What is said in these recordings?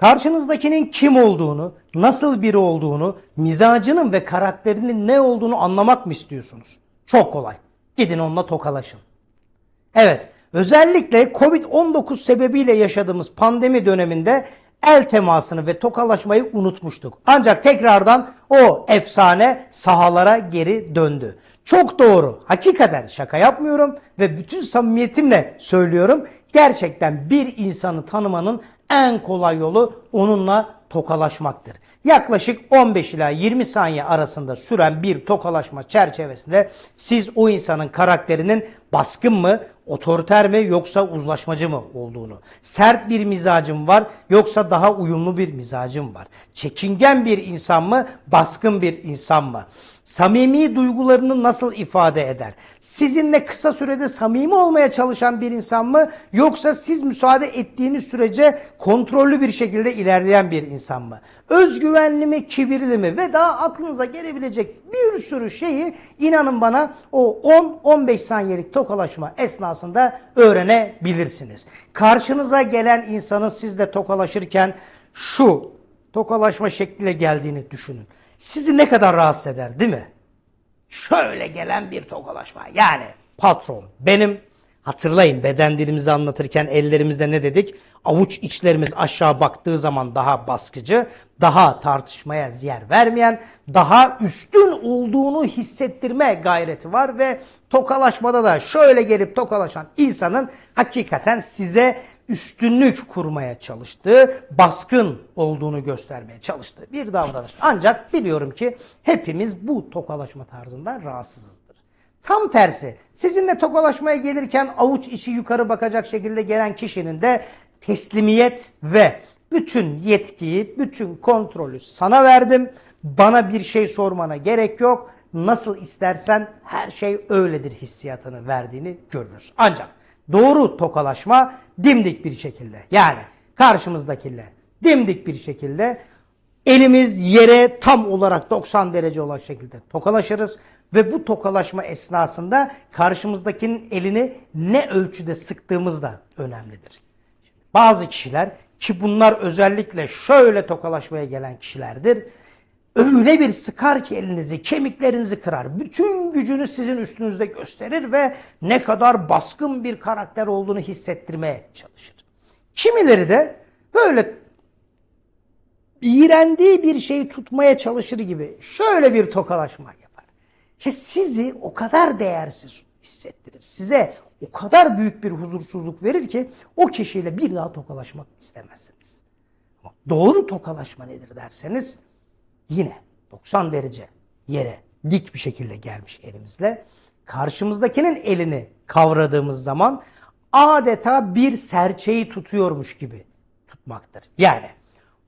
Karşınızdakinin kim olduğunu, nasıl biri olduğunu, mizacının ve karakterinin ne olduğunu anlamak mı istiyorsunuz? Çok kolay. Gidin onunla tokalaşın. Evet, özellikle Covid-19 sebebiyle yaşadığımız pandemi döneminde el temasını ve tokalaşmayı unutmuştuk. Ancak tekrardan o efsane sahalara geri döndü. Çok doğru. Hakikaten şaka yapmıyorum ve bütün samimiyetimle söylüyorum. Gerçekten bir insanı tanımanın en kolay yolu onunla tokalaşmaktır. Yaklaşık 15 ila 20 saniye arasında süren bir tokalaşma çerçevesinde siz o insanın karakterinin baskın mı, otoriter mi yoksa uzlaşmacı mı olduğunu, sert bir mizacım var yoksa daha uyumlu bir mizacım var, çekingen bir insan mı, baskın bir insan mı, samimi duygularını nasıl ifade eder, sizinle kısa sürede samimi olmaya çalışan bir insan mı? Yoksa siz müsaade ettiğiniz sürece kontrollü bir şekilde ilerleyen bir insan mı, özgüvenli mi, kibirli mi? Ve daha aklınıza gelebilecek bir sürü şeyi inanın bana o 10-15 saniyelik tokalaşma esnasında öğrenebilirsiniz. Karşınıza gelen insanın sizle tokalaşırken şu tokalaşma şekliyle geldiğini düşünün. Sizi ne kadar rahatsız eder değil mi? Şöyle gelen bir tokalaşma. Yani patron benim hatırlayın beden dilimizi anlatırken ellerimizde ne dedik? Avuç içlerimiz aşağı baktığı zaman daha baskıcı, daha tartışmaya yer vermeyen, daha üstün olduğunu hissettirme gayreti var ve tokalaşmada da şöyle gelip tokalaşan insanın hakikaten size üstünlük kurmaya çalıştığı, baskın olduğunu göstermeye çalıştığı bir davranış. Ancak biliyorum ki hepimiz bu tokalaşma tarzından rahatsızızdır. Tam tersi sizinle tokalaşmaya gelirken avuç içi yukarı bakacak şekilde gelen kişinin de teslimiyet ve bütün yetkiyi, bütün kontrolü sana verdim. Bana bir şey sormana gerek yok. Nasıl istersen her şey öyledir hissiyatını verdiğini görürüz. Ancak doğru tokalaşma dimdik bir şekilde yani karşımızdakiyle dimdik bir şekilde elimiz yere tam olarak 90 derece olan şekilde tokalaşırız ve bu tokalaşma esnasında karşımızdakinin elini ne ölçüde sıktığımız da önemlidir. Bazı kişiler ki bunlar özellikle şöyle tokalaşmaya gelen kişilerdir. Öyle bir sıkar ki elinizi, kemiklerinizi kırar. Bütün gücünü sizin üstünüzde gösterir ve ne kadar baskın bir karakter olduğunu hissettirmeye çalışır. Kimileri de böyle iğrendiği bir şeyi tutmaya çalışır gibi şöyle bir tokalaşma yapar. İşte sizi o kadar değersiz hissettirir. Size o kadar büyük bir huzursuzluk verir ki o kişiyle bir daha tokalaşmak istemezsiniz. Ama doğru tokalaşma nedir derseniz yine 90 derece yere dik bir şekilde gelmiş elimizle karşımızdakinin elini kavradığımız zaman adeta bir serçeyi tutuyormuş gibi tutmaktır. Yani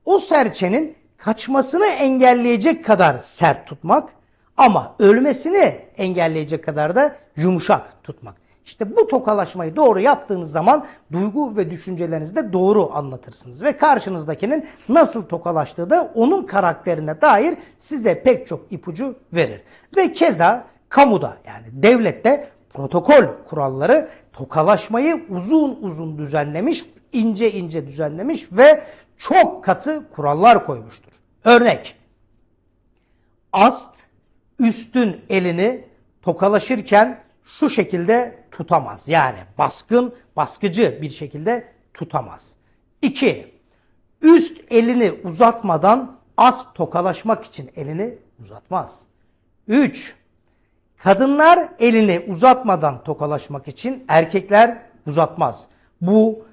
o serçenin kaçmasını engelleyecek kadar sert tutmak ama ölmesini engelleyecek kadar da yumuşak tutmak. İşte bu tokalaşmayı doğru yaptığınız zaman duygu ve düşüncelerinizi de doğru anlatırsınız. Ve karşınızdakinin nasıl tokalaştığı da onun karakterine dair size pek çok ipucu verir. Ve keza kamuda yani devlette protokol kuralları tokalaşmayı uzun uzun düzenlemiş, ince ince düzenlemiş ve çok katı kurallar koymuştur. Örnek, ast üstün elini tokalaşırken şu şekilde tutamaz. Yani baskın, baskıcı bir şekilde tutamaz. 2. Üst elini uzatmadan ast tokalaşmak için elini uzatmaz. 3. Kadınlar elini uzatmadan tokalaşmak için erkekler uzatmaz. Bu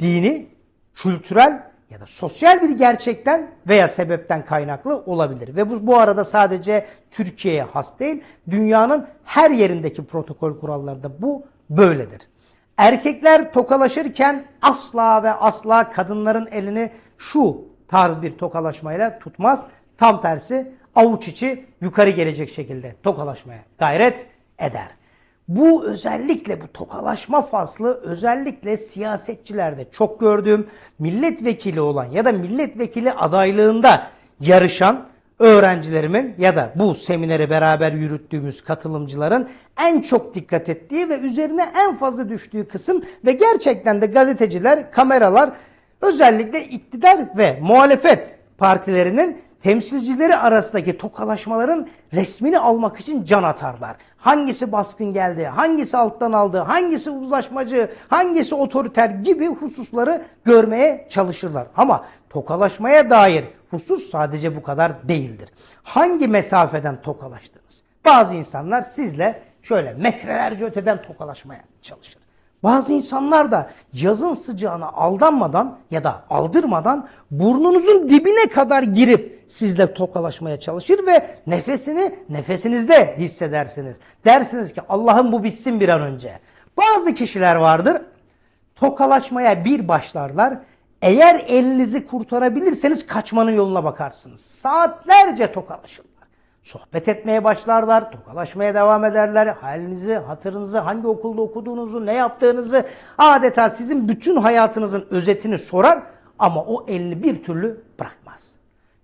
dini, kültürel ya da sosyal bir gerçekten veya sebepten kaynaklı olabilir. Ve bu, bu arada sadece Türkiye'ye has değil, dünyanın her yerindeki protokol kurallarda bu böyledir. Erkekler tokalaşırken asla ve asla kadınların elini şu tarz bir tokalaşmayla tutmaz. Tam tersi avuç içi yukarı gelecek şekilde tokalaşmaya gayret eder. Bu özellikle bu tokalaşma faslı özellikle siyasetçilerde çok gördüğüm milletvekili olan ya da milletvekili adaylığında yarışan öğrencilerimin ya da bu seminere beraber yürüttüğümüz katılımcıların en çok dikkat ettiği ve üzerine en fazla düştüğü kısım ve gerçekten de gazeteciler, kameralar Özellikle iktidar ve muhalefet partilerinin temsilcileri arasındaki tokalaşmaların resmini almak için can atarlar. Hangisi baskın geldi, hangisi alttan aldı, hangisi uzlaşmacı, hangisi otoriter gibi hususları görmeye çalışırlar. Ama tokalaşmaya dair husus sadece bu kadar değildir. Hangi mesafeden tokalaştınız? Bazı insanlar sizle şöyle metrelerce öteden tokalaşmaya çalışır. Bazı insanlar da yazın sıcağına aldanmadan ya da aldırmadan burnunuzun dibine kadar girip sizle tokalaşmaya çalışır ve nefesini nefesinizde hissedersiniz. Dersiniz ki Allah'ım bu bitsin bir an önce. Bazı kişiler vardır tokalaşmaya bir başlarlar. Eğer elinizi kurtarabilirseniz kaçmanın yoluna bakarsınız. Saatlerce tokalaşırlar. Sohbet etmeye başlarlar, tokalaşmaya devam ederler. Halinizi, hatırınızı, hangi okulda okuduğunuzu, ne yaptığınızı adeta sizin bütün hayatınızın özetini sorar ama o elini bir türlü bırakmaz.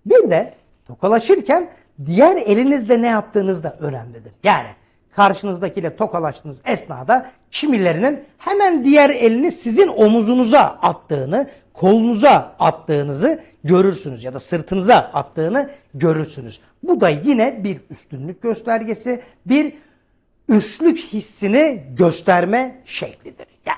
Bir de tokalaşırken diğer elinizle ne yaptığınız da önemlidir. Yani karşınızdakiyle tokalaştığınız esnada kimilerinin hemen diğer elini sizin omuzunuza attığını, kolunuza attığınızı görürsünüz ya da sırtınıza attığını görürsünüz. Bu da yine bir üstünlük göstergesi, bir üstlük hissini gösterme şeklidir. Yani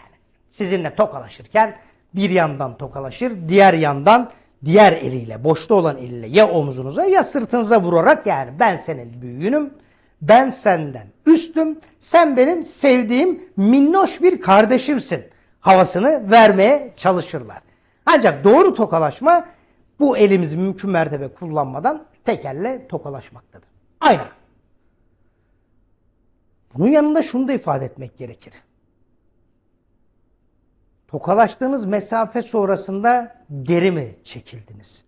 sizinle tokalaşırken bir yandan tokalaşır, diğer yandan diğer eliyle, boşta olan eliyle ya omuzunuza ya sırtınıza vurarak yani ben senin büyüğünüm, ben senden üstüm, sen benim sevdiğim minnoş bir kardeşimsin havasını vermeye çalışırlar. Ancak doğru tokalaşma bu elimizi mümkün mertebe kullanmadan tek elle tokalaşmaktadır. Aynen. Bunun yanında şunu da ifade etmek gerekir. Tokalaştığınız mesafe sonrasında geri mi çekildiniz?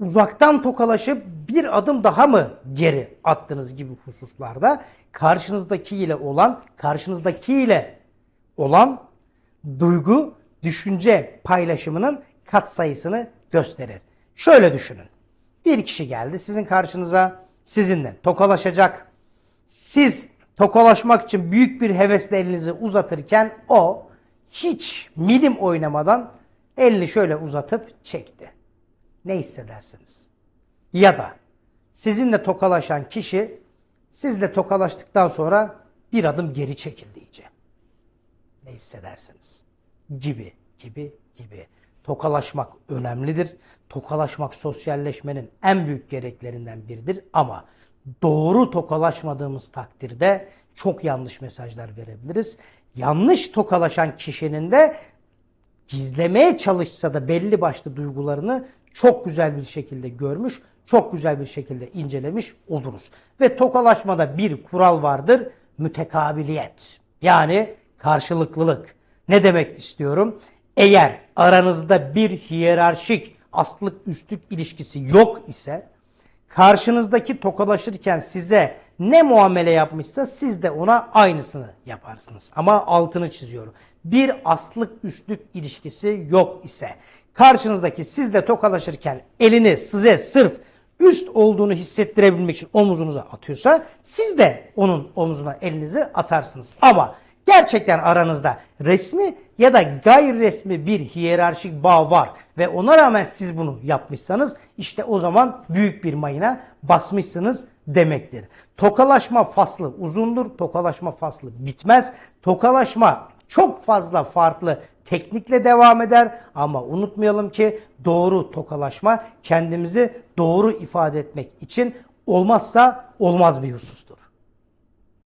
Uzaktan tokalaşıp bir adım daha mı geri attınız gibi hususlarda karşınızdakiyle olan, karşınızdakiyle olan duygu, düşünce paylaşımının katsayısını gösterir. Şöyle düşünün. Bir kişi geldi sizin karşınıza, sizinle tokalaşacak. Siz tokalaşmak için büyük bir hevesle elinizi uzatırken o hiç milim oynamadan elini şöyle uzatıp çekti. Ne hissedersiniz? Ya da sizinle tokalaşan kişi sizle tokalaştıktan sonra bir adım geri çekildi iyice. Ne hissedersiniz? Gibi, gibi, gibi. Tokalaşmak önemlidir. Tokalaşmak sosyalleşmenin en büyük gereklerinden biridir ama doğru tokalaşmadığımız takdirde çok yanlış mesajlar verebiliriz. Yanlış tokalaşan kişinin de gizlemeye çalışsa da belli başlı duygularını çok güzel bir şekilde görmüş, çok güzel bir şekilde incelemiş oluruz. Ve tokalaşmada bir kural vardır, mütekabiliyet. Yani karşılıklılık. Ne demek istiyorum? Eğer aranızda bir hiyerarşik astlık üstlük ilişkisi yok ise karşınızdaki tokalaşırken size ne muamele yapmışsa siz de ona aynısını yaparsınız. Ama altını çiziyorum. Bir astlık üstlük ilişkisi yok ise karşınızdaki sizle tokalaşırken elini size sırf üst olduğunu hissettirebilmek için omuzunuza atıyorsa siz de onun omuzuna elinizi atarsınız. Ama gerçekten aranızda resmi ya da gayri resmi bir hiyerarşik bağ var ve ona rağmen siz bunu yapmışsanız işte o zaman büyük bir mayına basmışsınız demektir. Tokalaşma faslı uzundur, tokalaşma faslı bitmez. Tokalaşma çok fazla farklı teknikle devam eder ama unutmayalım ki doğru tokalaşma kendimizi doğru ifade etmek için olmazsa olmaz bir husustur.